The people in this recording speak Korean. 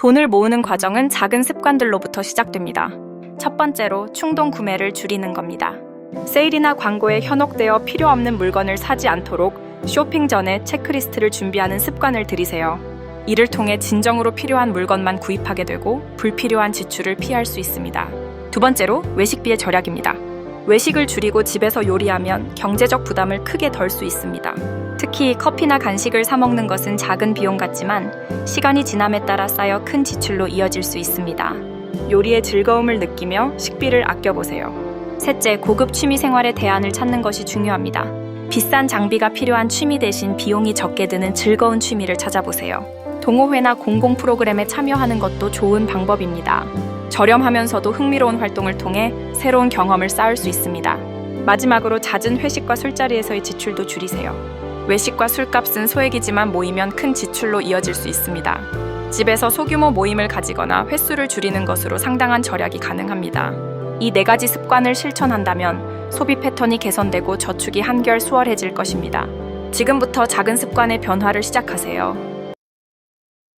돈을 모으는 과정은 작은 습관들로부터 시작됩니다. 첫 번째로 충동 구매를 줄이는 겁니다. 세일이나 광고에 현혹되어 필요 없는 물건을 사지 않도록 쇼핑 전에 체크리스트를 준비하는 습관을 들이세요. 이를 통해 진정으로 필요한 물건만 구입하게 되고 불필요한 지출을 피할 수 있습니다. 두 번째로 외식비의 절약입니다. 외식을 줄이고 집에서 요리하면 경제적 부담을 크게 덜 수 있습니다. 특히 커피나 간식을 사 먹는 것은 작은 비용 같지만 시간이 지남에 따라 쌓여 큰 지출로 이어질 수 있습니다. 요리의 즐거움을 느끼며 식비를 아껴보세요. 셋째, 고급 취미 생활의 대안을 찾는 것이 중요합니다. 비싼 장비가 필요한 취미 대신 비용이 적게 드는 즐거운 취미를 찾아보세요. 동호회나 공공 프로그램에 참여하는 것도 좋은 방법입니다. 저렴하면서도 흥미로운 활동을 통해 새로운 경험을 쌓을 수 있습니다. 마지막으로 잦은 회식과 술자리에서의 지출도 줄이세요. 외식과 술값은 소액이지만 모이면 큰 지출로 이어질 수 있습니다. 집에서 소규모 모임을 가지거나 횟수를 줄이는 것으로 상당한 절약이 가능합니다. 이 네 가지 습관을 실천한다면 소비 패턴이 개선되고 저축이 한결 수월해질 것입니다. 지금부터 작은 습관의 변화를 시작하세요.